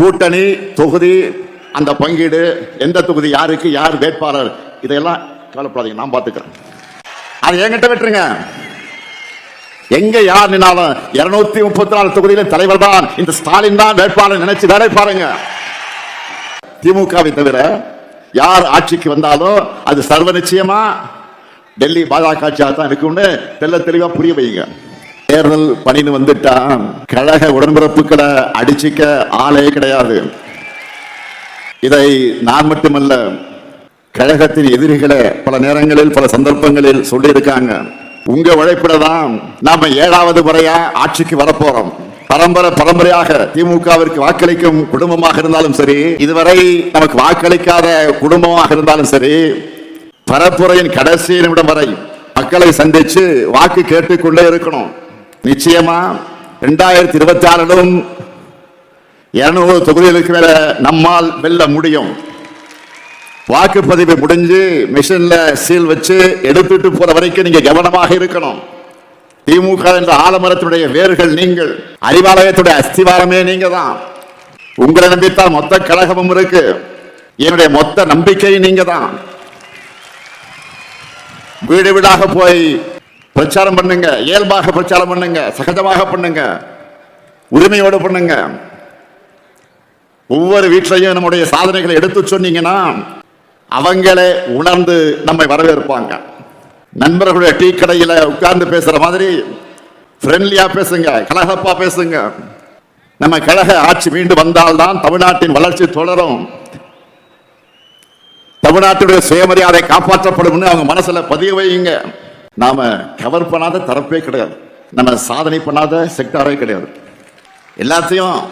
கூட்டணி தொகுதி அந்த பங்கீடு எந்த தொகுதி யாருக்கு யார் வேட்பாளர் இதையெல்லாம் கவலைப்படாதீங்க நான் பார்த்துக்கிறேன் அது என்கிட்ட விட்டுருங்க. எங்க யார் நின்னாலும் இருநூத்தி முப்பத்தி நாலு தொகுதியில தலைவர் தான் இந்த ஸ்டாலின் தான் வேட்பாளர் நினைச்சு வேலை பாருங்க. திமுகவை தவிர யார் ஆட்சிக்கு வந்தாலும் அது சர்வ நிச்சயமா டெல்லி பாஜக ஆட்சியாக தான் இருக்கும்னு தெல்ல தெளிவா புரிய வைங்க தேர்தல் பணின்னு வந்துட்டா கழக உடன்பிறப்புகளை அடிச்சிக்க ஆளே கிடையாது. இதை நான் மட்டுமல்ல கழகத்தின் எதிரிகளை பல நேரங்களில் பல சந்தர்ப்பங்களில் சொல்லியிருக்காங்க. உங்க உழைப்பில தான் நாம ஏழாவது முறையா ஆட்சிக்கு வரப்போறோம். பரம்பரை பரம்பரையாக திமுகவிற்கு வாக்களிக்கும் குடும்பமாக இருந்தாலும் சரி இதுவரை நமக்கு வாக்களிக்காத குடும்பமாக இருந்தாலும் சரி பரப்புரையின் கடைசி நிமிடம் வரை மக்களை சந்திச்சு வாக்கு கேட்டுக்கொண்டே இருக்கணும். நிச்சயமா ரெண்டாயிரத்தி இருபத்தி ஆறிலும் இருநூறு தொகுதிகளுக்கு மேல நம்மால் வெல்ல முடியும். வாக்குப்பதிவு முடிஞ்சு மிஷின்ல சீல் வச்சு எடுத்துட்டு போற வரைக்கும் நீங்க கவனமாக இருக்கணும். திமுக என்ற ஆலமரத்துடைய வேர்கள் நீங்கள். அறிவாலயத்துடைய அஸ்திவாரமே நீங்க தான் உங்களை நம்பித்தான் மொத்த கழகமும் இருக்கு. என்னுடைய மொத்த நம்பிக்கை நீங்க தான் வீடு வீடாக போய் பிரச்சாரம் பண்ணுங்க இயல்பாக பிரச்சாரம் பண்ணுங்க சகஜமாக பண்ணுங்க உரிமையோடு பண்ணுங்க. ஒவ்வொரு வீட்டிலையும் நம்முடைய சாதனைகளை எடுத்து சொன்னீங்கன்னா அவங்களே உணர்ந்து நம்மை வரவேற்பாங்க. நண்பர்களுடைய டீ கடையில் உட்கார்ந்து பேசுகிற மாதிரி ஃப்ரெண்ட்லியாக பேசுங்க கலகப்பாக பேசுங்க. நம்ம கழக ஆட்சி மீண்டும் வந்தால்தான் தமிழ்நாட்டின் வளர்ச்சி தொடரும். தமிழ்நாட்டுடைய சுயமரியாதை காப்பாற்றப்படும் அவங்க மனசுல பதிய வையுங்க. நாம கவர் பண்ணாத தரப்பே கிடையாது. நம்ம சாதனை பண்ணாத செக்டாரே கிடையாது. எல்லாத்தையும்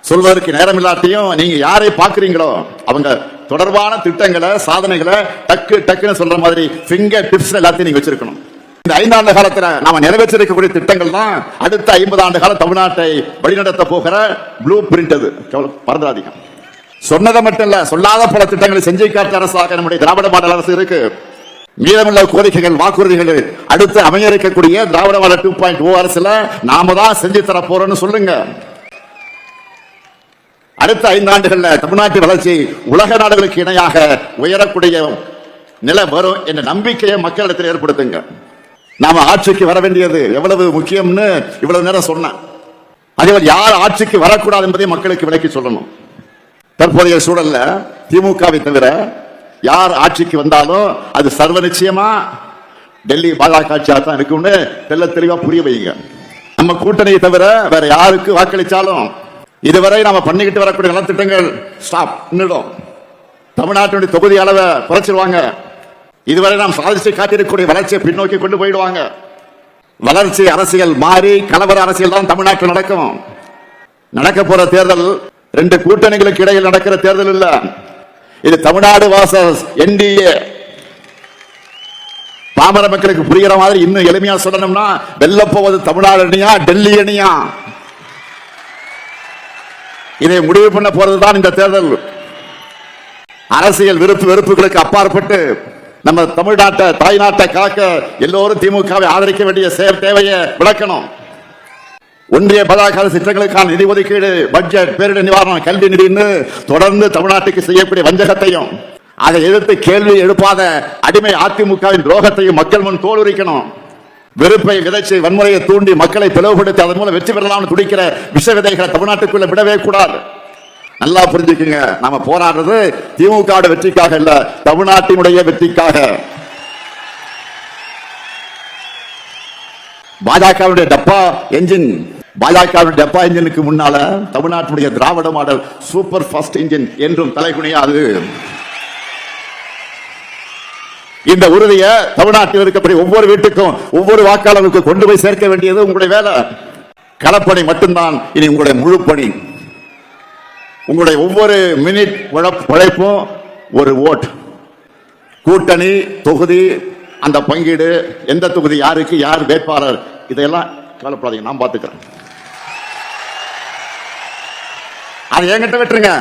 சொல்வதற்கு நேரம் இல்லாட்டியும் நீங்க யாரை பாக்குறீங்களோ அவங்க தொடர்பான திட்டங்களை சாதனைகளை டக்கு டக்குன்னு சொல்ற மாதிரி ஃபிங்கர் டிப்ஸ் எல்லாத்தையும் நீங்க வச்சிருக்கணும். இந்த ஐந்தாண்டு காலத்துல நாம நிறைவேற்றிருக்கக்கூடிய திட்டங்கள் தான் அடுத்த ஐம்பது ஆண்டு காலம் தமிழ்நாட்டை வழிநடத்த போகிற ப்ளூ பிரிண்ட் அது. கவலை- மறந்துடாதீங்க சொன்னதை மட்டும் இல்ல சொல்லாத பல திட்டங்களை செஞ்சு காட்டு அரசாக நம்முடைய திராவிட மாடல் அரசு இருக்கு. மீதமுள்ள கோரிக்கைகள் வாக்குறுதிகள் அடுத்து அமைய இருக்கக்கூடிய திராவிட வள டூ பாயிண்ட் ஓ அரசுல நாம தான் செஞ்சு தர போறோம்னு சொல்லுங்க. அடுத்த ஐந்தாண்டுகள்ல தமிழ்நாட்டின் வளர்ச்சி உலக நாடுகளுக்கு இணையாக உயரக்கூடிய நிலை வரும் என்ற நம்பிக்கையை மக்களிடத்தில் ஏற்படுத்துங்க. நாம ஆட்சிக்கு வர வேண்டியது எவ்வளவு முக்கியம்னு இவ்வளவு நேரம் சொன்னேன். அதேபோல் யார் ஆட்சிக்கு வரக்கூடாது என்பதை மக்களுக்கு விளக்கி சொல்லணும். தற்போதைய சூழல்ல திமுகவை தவிர யார் ஆட்சிக்கு வந்தாலும் அது சர்வ நிச்சயமா டெல்லி பாஜக ஆட்சியாக தான் இருக்கும்னு தெல்ல தெளிவா புரிய வைங்க நம்ம கூட்டணியை தவிர வேற யாருக்கு வாக்களிச்சாலும் இதுவரை நாம பண்ணிக்கிட்டு வரக்கூடிய நலத்திட்டங்கள் ஸ்டாப் நின்றுடும். தமிழ்நாட்டினுடைய தொகுதி அளவை குறைச்சிருவாங்க. இதுவரை நாம் சாதிச்சு காட்டியிருக்கக்கூடிய வளர்ச்சியை பின்னோக்கி கொண்டு போயிடுவாங்க. வளர்ச்சி அரசியல் மாறி கலவர அரசியல் தான் தமிழ்நாட்டில் நடக்கும். நடக்க போற தேர்தல் ரெண்டு கூட்டணிகளுக்கு இடையில் நடக்கிற தேர்தல் இல்லை. இது தமிழ்நாடு வாசஸ் என்டிஏ. பாமர மக்களுக்கு புரிகிற மாதிரி இன்னும் எளிமையா சொல்லணும்னா வெல்ல போவது தமிழ்நாடு அணியா டெல்லி அணியா? இதை முடிவு பண்ண போறதுதான் இந்த தேர்தல். அரசியல் விருப்பு வெறுப்புகளுக்கு அப்பாற்பட்டு நம்ம தமிழ்நாட்டை தாய்நாட்டை காக்க எல்லோரும் திமுகவை ஆதரிக்க வேண்டிய செயல் தேவையை விளக்கணும். ஒன்றிய பதாகால திட்டங்களுக்கான நிதி ஒதுக்கீடு பட்ஜெட் பேரிடர் நிவாரணம் கல்வி நிதினு தொடர்ந்து தமிழ்நாட்டுக்கு செய்யக்கூடிய வஞ்சகத்தையும் அதை எதிர்த்து கேள்வி எழுப்பாத அடிமை அதிமுகவின் துரோகத்தையும் மக்கள் முன் தோலுரிக்கணும் வெறுப்பை விதைச்சு வன்முறையை தூண்டி மக்களை பிளவுபடுத்தி அதன் மூலம் வெற்றி பெறலாம்னு துடிக்கிற விஷ விதைகளை தமிழ்நாட்டுக்குள்ள விடவே கூடாது. நல்லா புரிஞ்சுக்குங்க. நாம போராடுறது திமுக வெற்றிக்காக இல்ல தமிழ்நாட்டினுடைய வெற்றிக்காக. பாஜகவுடைய டப்பா என்ஜின் பாஜகவுடைய டப்பா என்ஜினுக்கு முன்னால தமிழ்நாட்டுடைய Dravida model super fast engine என்றும் தலைகுனியாது இந்த உறுதியை தமிழ்நாட்டில் இருக்கக்கூடிய ஒவ்வொரு வீட்டுக்கும் ஒவ்வொரு வாக்காளருக்கு கொண்டு போய் சேர்க்க வேண்டியது உங்களுடைய வேலை. களப்பணி மட்டும்தான் இனி உங்களுடைய முழு பணி. உங்களுடைய ஒவ்வொரு மினிட் உழைப்- உழைப்பும் ஒரு ஓட் கூட்டணி தொகுதி அந்த பங்கீடு எந்த தொகுதி யாருக்கு யார் வேட்பாளர் இதையெல்லாம் கவலைப்படாதீங்க நான் பார்த்துக்கிறேன். அதை என்கிட்ட விட்டுருங்க.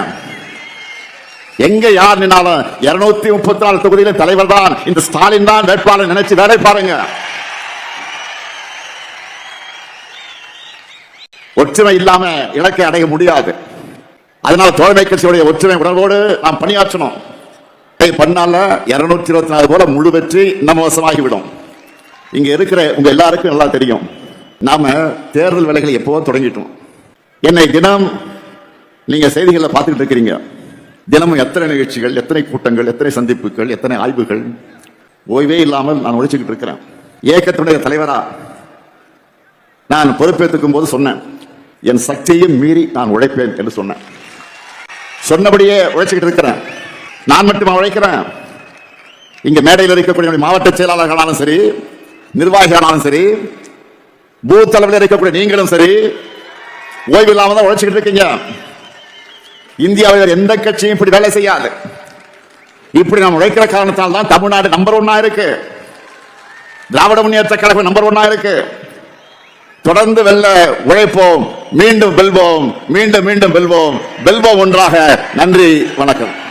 எங்க யார் நின்னாலும் இருநூத்தி முப்பத்தி நாலு தொகுதியில தலைவர் தான் இந்த ஸ்டாலின் தான் வேட்பாளர் நினைச்சு வேலை பாருங்க. ஒற்றுமை இல்லாம இலக்கை அடைய முடியாது. அதனால தோழமை கட்சியுடைய ஒற்றுமை உணர்வோடு நாம் பணியாற்றணும். பண்ணால இருநூற்றி இருபத்தி நாலு போல முழு வெற்றி நம்ம வசமாகிவிடும் இங்க இருக்கிற உங்க எல்லாருக்கும் நல்லா தெரியும். நாம தேர்தல் வேலைகளை எப்போ தொடங்கிட்டோம். என்னை தினம் நீங்க செய்திகளை பார்த்துக்கிட்டு இருக்கிறீங்க. தினமும் எத்தனை நிகழ்ச்சிகள் எத்தனை கூட்டங்கள் எத்தனை சந்திப்புகள் எத்தனை ஆய்வுகள்? ஓய்வே இல்லாமல் நான் உழைச்சிக்கிட்டு இருக்கிறேன். இயக்கத்துடைய தலைவரா நான் பொறுப்பேற்றுக்கும் போது சொன்னேன் என் சக்தியையும் மீறி நான் உழைப்பேன் என்று சொன்னேன். சொன்னபடியே உழைச்சிக்கிட்டு இருக்கிறேன். நான் மட்டுமா உழைக்கிறேன் இங்க மேடையில் இருக்கக்கூடிய மாவட்ட செயலாளர்களாலும் சரி நிர்வாகிகளாலும் சரி பூத் அளவில் இருக்கக்கூடிய நீங்களும் சரி ஓய்வு இல்லாம தான் உழைச்சிக்கிட்டு இருக்கீங்க. இந்தியாவில் எந்த கட்சியும் இப்படி வேலை செய்யாது. இப்படி நாம் உழைக்கிற காரணத்தால் தான் தமிழ்நாடு நம்பர் ஒன்னா இருக்கு. திராவிட முன்னேற்ற கழகம் நம்பர் ஒன்னா இருக்கு. தொடர்ந்து வெல்ல உழைப்போம் மீண்டும் வெல்வோம் மீண்டும் மீண்டும் வெல்வோம். வெல்வோம் ஒன்றாக. நன்றி வணக்கம்.